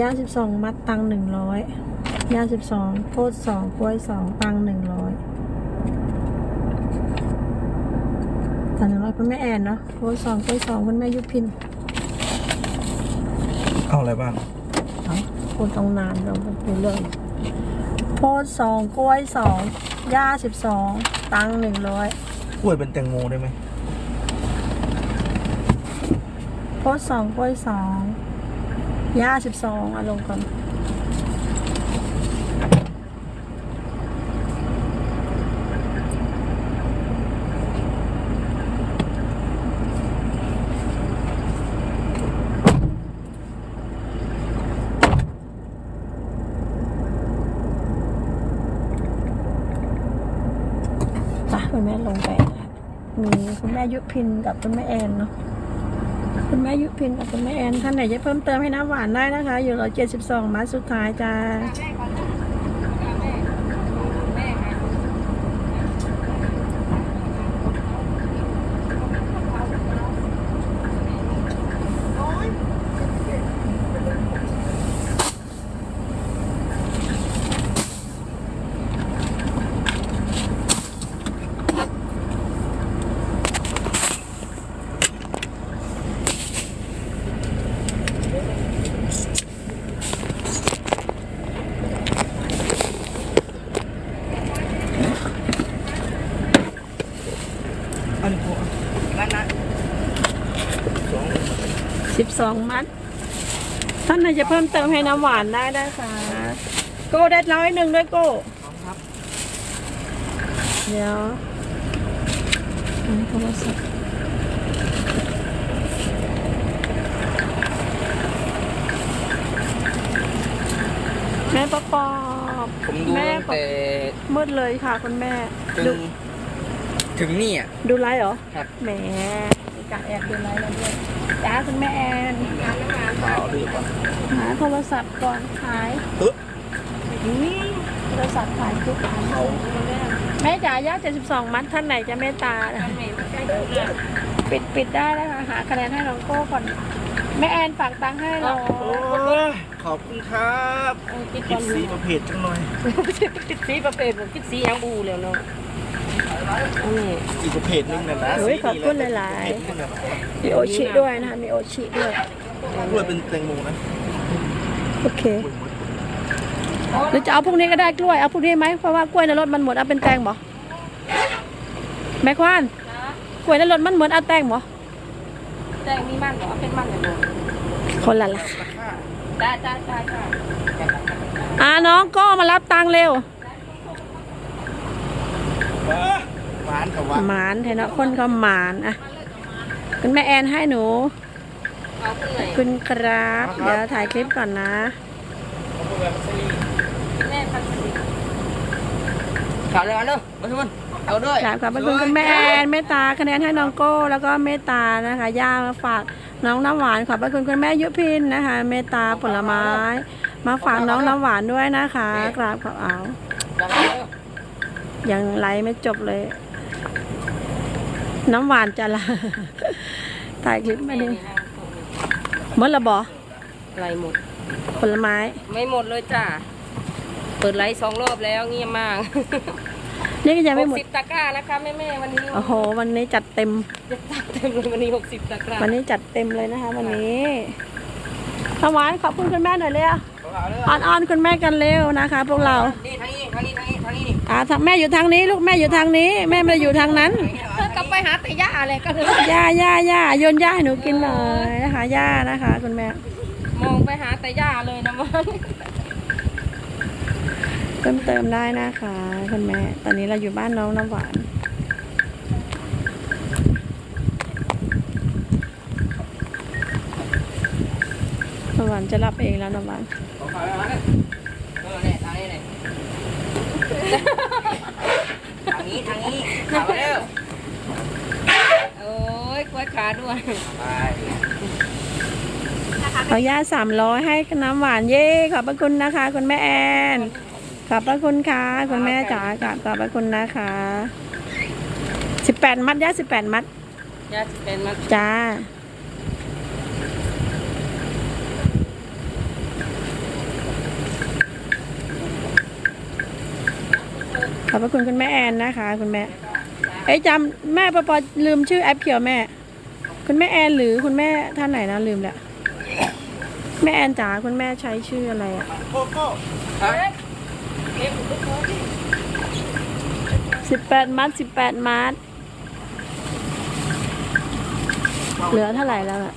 ย่าสิบสองมัดตังหนึ่งร้อยย่าสิบสองโพดสองกล้วยสองตังหนึ่งร้อยตังหนึ่งร้อยคุณแม่แอนเนาะโพดสองกล้วยสองคุณแม่ยุพินเอาอะไรบ้างเอาโพดต้องนานเราไปเรื่องโพดสองกล้วยสองย่าสิบสองตังหนึ่งร้อยกล้วยเป็นแตงโมได้ไหมโพดสองกล้วยสอง ย่าสิบสองอะลงก่อนคุณแม่ลงไปนะคะมีคุณแม่ยุพินกับคุณแม่แอนเนาะ คุณแม่ยุพินกับคุณแม่แอนท่านไหนจะเพิ่มเติมให้น้ำหวานได้นะคะ อยู่ร้อยเจ็ดสิบสองมาสุดท้ายจ้า อันนี้พอนั่นนะสอง สิบส องมัด ท่านไหนจะเพิ่มเติมให้น้ำหวานได้นะคะโก้ได้ร้อยหนึ่งด้วยโก้สองครับเดี๋ยวอันนี้โทรศัพท์แม่ประปอบผมดูแม่ตั้งแต่มืดเลยค่ะคุณแม่ถึดูงถึงนี่อะ ดูไลฟ์เหรอครับ แหมมีการแอบดูไลฟ์เราด้วย จ้าคุณแม่แอนขาวดีกว่าหาโทรศัพท์ก่อนขายเอ๊ะนี่โทรศัพท์ขายทุกอันแม่จ๋าย่า72 มัดท่านไหนจะเมตตานะคะปิดปิดได้นะคะหาคะแนนให้น้องโก้ก่อน แม่แอนฝากตังค์ให้เราโอ้ยขอบคุณครับคิดสีประเภทจังหน่อยคิดสีประเภทผมคิดสียังบูแล้วเนาะอั นนี้อีกประเภทหนึงนะนะเฮ้ยขอบคุณหลายประเภทหนึ่งนะๆมีโอชิด้วยนะคะมีโอชิด้วยกล้วยเป็นแตงโมนะโอเคหรือจะเอาพวกนี้ก็ได้กล้วยเอาพวกนี้ไหมเพราะว่ากล้วยในรถมันหมดเอาเป็นแตงบ่แม่ควานกล้วยในรถมันหมดเอาแตงบ่แตงมีมันเหรอเป็นมันเหรอคนละละค่ะได้ได้ได้ค่ะอ่าน้องโก็มารับตังค์เร็ว หวานกับหวานหมานเห็นเนาะคนก็หมานอะคุณแม่แอนให้หนูเอาขึ้นไหนคุณครับ เดี๋ยวถ่ายคลิปก่อนนะแม่พันสีข่าวเลยอันเด้อมาทุกคนเอาด้วยกราบขอบพระคุณคุณแม่แอนเมตตาคะแนนให้น้องโก้ แล้วก็เมตตานะคะย่ามาฝากน้องน้ำหวานขอบพระคุณคุณแม่ยุพินนะคะ เมตตาผลไม้ มาฝากน้องน้ำหวานด้วยนะคะ กราบขอบเอาดังเด้อยังไลฟ์ไม่จบเลย น้ำหวานจะละถ่ายคลิปไม่ได้หมดละบอไรหมด ผลไม้ ไม่หมดเลยจ้าเปิดไลฟ์สองรอบแล้วเงียบมากนี่ก็ยังไม่หมดสิบตะกร้านะคะแม่แม่ๆวันนี้โอ้โห วันนี้จัดเต็มจะตัดเต็มเลยวันนี้หกสิบตะกร้าวันนี้จัดเต็มเลยนะคะ วันนี้น้ำหวานขอบคุณคุณแม่หน่อยเร็วออนออนๆคุณแม่กันเร็วนะคะ พวกเรานี่ทางนี้ทางนี้ทางนี้ทางนี้นี่อ่าทางแม่อยู่ทางนี้ ลูกแม่อยู่ทางนี้ แม่ไม่ได้อยู่ทางนั้นเธอ กลับไปหาแต่ย่าอะไรก็เลยย่าย่าย่าโยนย่าให้หนูกินหน่อยนะคะย่านะคะ คุณแม่ มองไปหาแต่ย่าเลยนะมันเพิ่มเติมได้นะคะคุณแม่ ตอนนี้เราอยู่บ้านน้องน้ำหวาน น้ำหวานจะรับเองแล้วน้ำหวานเออเนี่ยทางนี้เนี่ยทางนี้ทางนี้ขามาเร็วโอ้ ปวดขาด้วยขอญาสามร้อยให้น้ำหวานเย่ขอบพระคุณนะคะ คุณแม่แอนขอบพระคุณค่ะคุณแม่จ๋าขอบขอบพระคุณนะคะสิบแปดมัดยาสิบแปดมัดย่าสิบแปดมัดจ้าขอบพระคุณคุณแม่แอนนะคะ คุณแม่ไอ้จำแม่ปอปอลืมชื่อแอปเขียวแม่ คุณแม่แอนหรือคุณแม่ท่านไหนนะลืมแล้วแม่แอนจ๋าคุณแม่ใช้ชื่ออะไรอะโกโก้สิบแปดมัดสิบแปดมัดเหลือเท่าไหร่แล้วอะ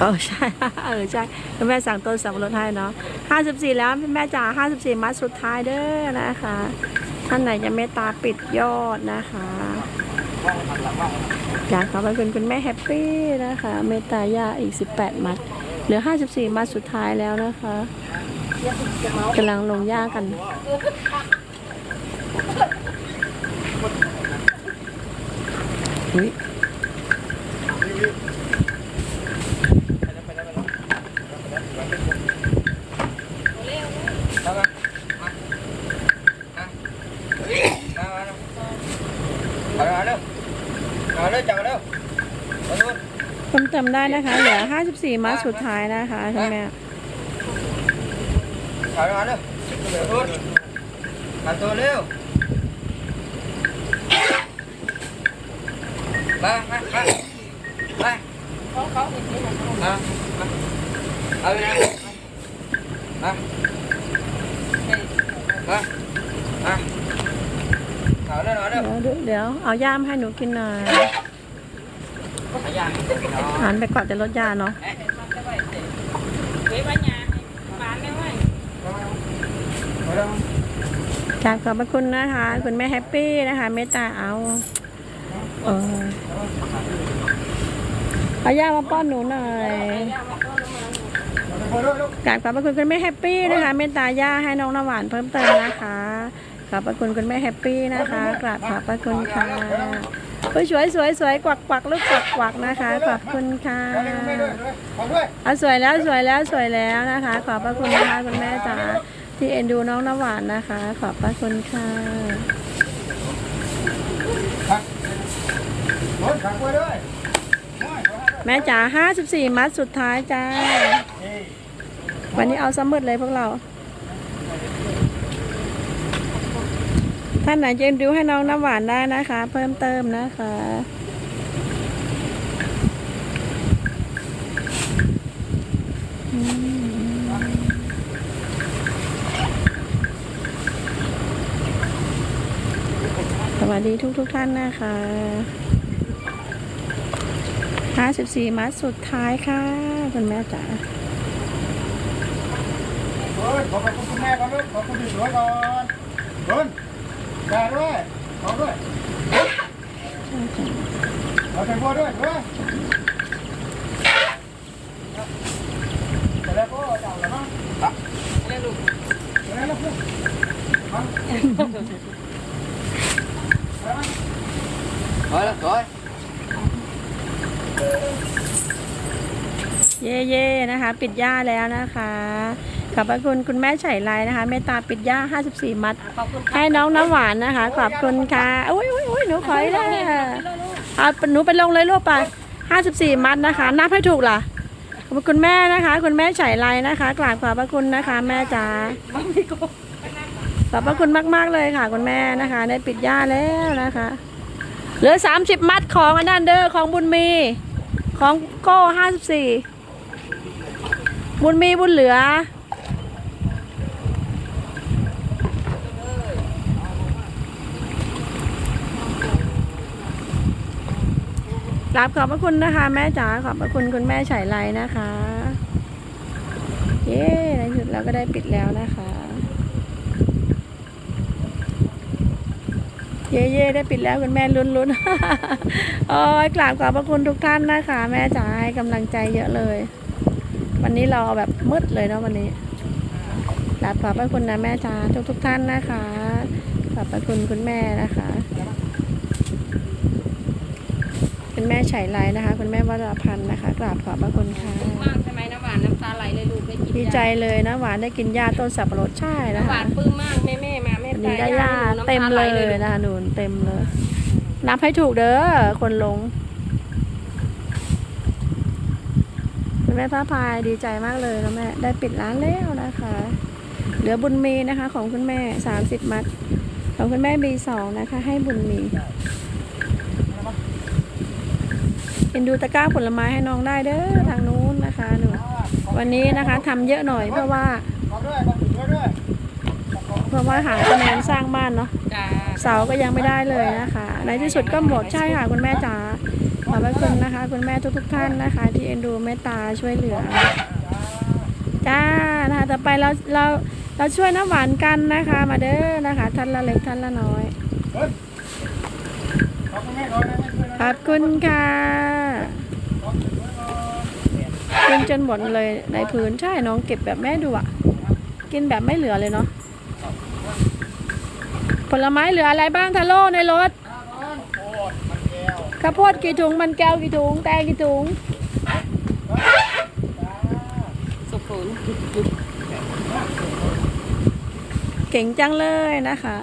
เออใช่ เออใช่คุณแม่สั่งต้นสับปะรดให้เนาะห้าสิบสี่แล้วแม่จ๋าห้าสิบสี่มัดสุดท้ายเด้อนะคะ ท่านไหนจะเมตตาปิดยอดนะคะอยากขอบพระคุณคุณแม่แฮปปี้นะคะ เมตตาย่าอีก 18 มัด เหลือ 54 มัดสุดท้ายแล้วนะคะกำลังลงย่ากันอุ้ย เอามามาอะมามาเอาเร็วเอาเร็วจับเร็วเอาเร็ว เพิ่มเติมได้ นะคะ เหลือ 54 มัดสุดท้ายนะคะคุณแม่เอาเร็วเอาเร็วเร็วเอาตัวเร็วมามามามามามาเอาไปนะมามามาเอาเร็วเอาเร็วเดี๋ยวเดี๋ยวเอาย่ามให้หนูกินหน่อย เอาอย่างนี้เนาะ หันไปก่อนจะลดยาเนาะจากขอบพระคุณนะคะ คุณแม่แฮปปี้นะคะเมตตาเอาเออเอาย่ามาป้อนหนูหน่อยกราบขอบพระคุณคุณแม่แฮปปี้นะคะเมตตาย่าให้น้องน้ำหวานเพิ่มเติมนะคะขอบพระคุณคุณแม่แฮปปี้นะคะกราบขอบพระคุณค่ะ เฮ้ยสวยสวยสวยกวักกวักลูกกวักกวักนะคะ ขอบคุณค่ะขอด้วยอะสวยแล้วสวยแล้วสวยแล้วนะคะ ขอบพระคุณนะคะคุณแม่จ๋าที่เอ็นดูน้องน้ำหวานนะคะ ขอบพระคุณค่ะแม่จ๋าห้าสิบสี่มัดสุดท้ายจ้า วันนี้เอาสมุดเลยพวกเรา ท่านไหนจะดูให้น้องน้ำหวานได้นะคะ เพิ่มเติมนะคะสวัสดีทุกทุกๆท่านนะคะห้าสิบสี่มัดสุดท้ายค่ะ คุณแม่จ๋าเฮ้ยขอบคุณคุณแม่ก่อนลูกขอบคุณที่สวยก่อนคุณ แกด้วยขอด้วยเอาใส่บัวด้วยด้วยแต่แล้วก็จับแล้วมั้งเร็วลูกแต่แล้วลูกมั้ง Rồi đó, rồi. เย่เย่ๆนะคะ ปิดย่าแล้วนะคะ ขอบพระคุณคุณแม่ไฉไลนะคะเมตตาปิดย่า 54 มัด ขอบคุณให้น้องน้ำหวานนะคะ ขอบคุณค่ะอุ้ยอุ้ยอุ้ยหนูขอยเลยเอาหนูไปลงเลยลูกไป 54 มัดนะคะ นับให้ถูกล่ะขอบคุณแม่นะคะ คุณแม่ไฉไลนะคะกราบขอบพระคุณนะคะ แม่จ๋าขอบพระคุณมากๆเลยค่ะคุณแม่นะคะ ได้ปิดย่าแล้วนะคะเหลือ 30 มัดของอันนั้นเด้อของบุญมี ของโก้54บุญมีบุญเหลือ ราบขอบพระคุณนะคะ แม่จ๋าขอบพระคุณคุณแม่ไฉไลนะคะเย้ในที่สุดเราก็ได้ปิดแล้วนะคะ เย่เย่ได้ปิดแล้วคุณแม่ลุ้นลุ้นโอ้ยกราบขอบพระคุณทุกท่านนะคะ แม่จ๋าให้กำลังใจเยอะเลย วันนี้เราแบบมืดเลยเนาะวันนี้กราบขอบพระคุณนะแม่จ๋าทุกทุกๆท่านนะคะขอบพระคุณคุณแม่นะคะ คุณแม่ไฉไลนะคะ คุณแม่วราพันธ์นะคะกราบขอบพระคุณค่ะมากใช่ไหมน้ำหวานน้ำตาไหลเลยลูกได้กินดีใจเลยนะหวานได้กินหญ้าต้นสับปะรดใช่นะน้ำหวาคะนปลื้มมากแม่แม่มาแม่วันตานี้ได้หญ้าเต็มเลยนะคะหนูเต็มเลย นับให้ถูกเด้อคนลงคุณคุณแม่พระพายดีใจมากเลยนะแม่ได้ปิดร้านแล้วนะคะ เหลือบุญมีนะคะ ของคุณแม่สามสิบมัดของคุณแม่บีสองนะคะ ให้บุญมี เอ็นดูตะกร้าผลไม้ให้น้องได้เด้อทางนู้นนะคะหนูวันนี้นะคะทำเยอะหน่อยเพราะว่า เพราะว่าหาคะแนนสร้างบ้านเนาะเสาก็ยังไม่ได้เลยนะคะ ในที่สุดก็หมดใช่ค่ะคุณแม่จ๋าขอบพระคุณนะคะ คุณแม่ทุกๆท่านนะคะ ที่เอ็นดูเมตตาช่วยเหลือจ้านะคะต่อไปเราเราเราช่วยน้ำหวานกันนะคะ มาเด้อนะคะท่านละเล็กท่านละน้อยขอบคุณค่ะ กินจนหมดเลยในพื้นใช่น้องเก็บแบบแม่ดูอะกินแบบไม่เหลือเลยเนาะผลไม้เหลืออะไรบ้างทาโร่ในรถโคตรมันแก้วข้าวโพดกี่ถุงมันแก้วกี่ถุงแตงกี่ถุงสุขุนเก่งจังเลยนะคะ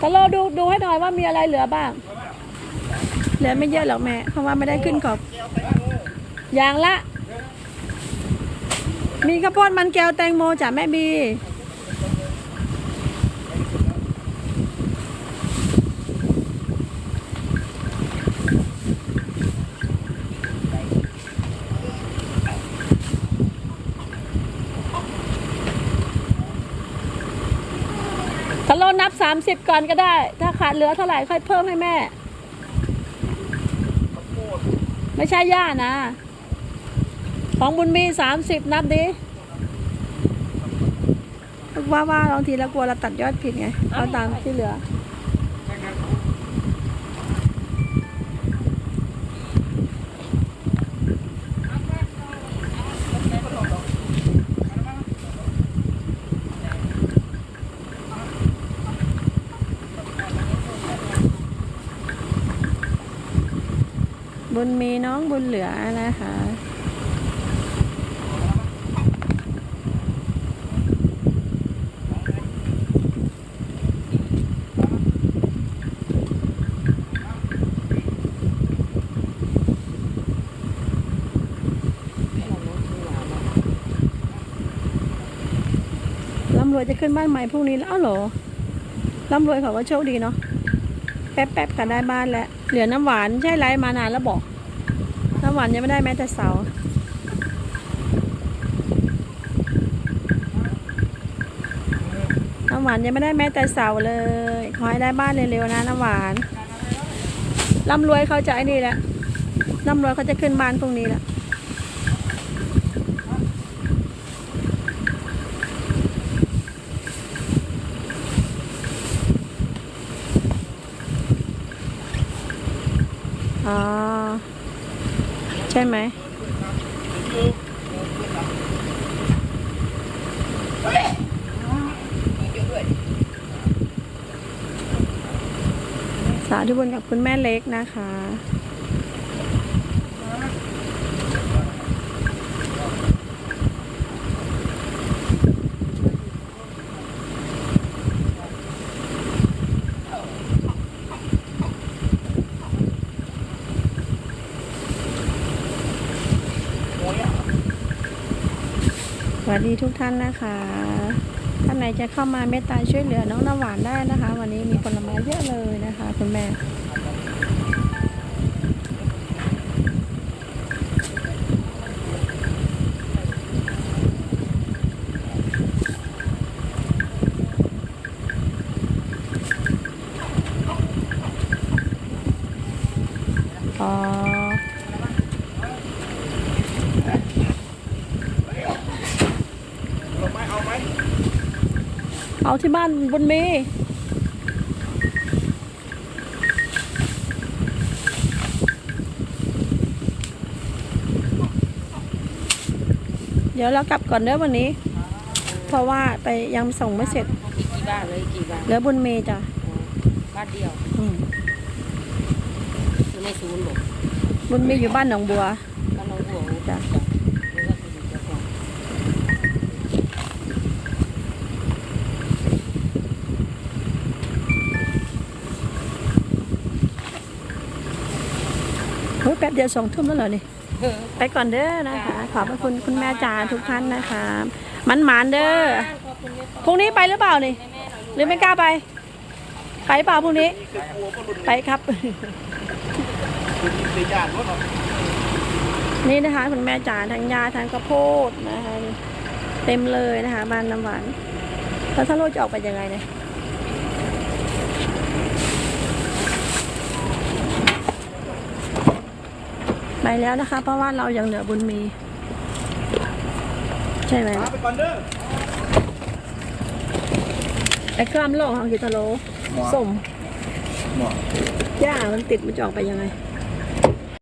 ทาโร่ดูดูให้หน่อยว่ามีอะไรเหลือบ้าง เหลือไม่เยอะหรอกแม่เพราะว่าไม่ได้ขึ้นขอบอย่างละ มีข้าวโพดมันแก้วแตงโมจ้ะแม่บีถ้าเรานับสามสิบก่อนก็ได้ ถ้าขาดเหลือเท่าไหร่ค่อยเพิ่มให้แม่ ไม่ใช่ย่านะ ของบุญมีสามสิบนับดิว่าว่าบางทีเรากลัวเราตัดยอดผิดไงเอาตามที่เหลือบุญมีน้องบุญเหลือนะคะ ร่ำร วยจะขึ้นบ้านใหม่พรุ่งนี้แล้วเหรอร่ำรวยเขาก็โชคดีเนาะแป๊บแป๊บๆก็ได้บ้านแล้ว เหลือน้ำหวานใช่ไรมานานแล้วบอก น้ำหวานยังไม่ได้แม้แต่เสาน้ำหวานยังไม่ได้แม้แต่เสาเลย ขอให้ได้บ้านเร็วๆนะน้ำหวานร่ำรวยเขาจะไอ้นี่แหละร่ำรวยเขาจะขึ้นบ้านพรุ่งนี้แหละ อ๋อ ใช่ไหมสาธุบุญกับคุณแม่เล็กนะคะ สวัสดีทุกท่านนะคะ ท่านไหนจะเข้ามาเมตตาช่วยเหลือน้องน้ำหวานได้นะคะ วันนี้มีผลไม้เยอะเลยนะคะ คุณแม่ เอาที่บ้านบุญมีเดี๋ยวเรากลับก่อนเด้อวันนี้ เพราะว่าไปยังส่งไม่เสร็จอีกกี่บ้านเลยอีกกี่บ้านเหลือบุญมีจ้ะบ้านเดียวอืมอยู่ในศูนย์บอกบุญมีอยู่บ้านหนองบัว บ้านน้องบัวจ้ะ ปึ๊บป๊บเดียวสองทุ่มแล้วเหรอนี่ไปก่อนเด้อนะคะ ขอบพระคุณคุณแม่จ๋าทุกท่านนะคะ มันหมานเด้อพรุ่งนี้ไปหรือเปล่านี่หรือไม่กล้าไป ไปเปล่าพรุ่งนี้ ไปครับตีจานรถเรานี่นะคะ คุณแม่จ๋าทั้งยาทั้งข้าวโพดนะคะนี่เต็มเลยนะคะบ้านน้ำหวานแล้วถ้าโลจะออกไปยังไงเนี่ย ไปแล้วนะคะ เพราะว่าเรายังเหลือบุญมี ใช่ไหมมาไปก่อนเด้อไอ้กล้ามโลกของกิตาโลหมอส้มหมอย่ามันติดมันจะออกไปยังไงห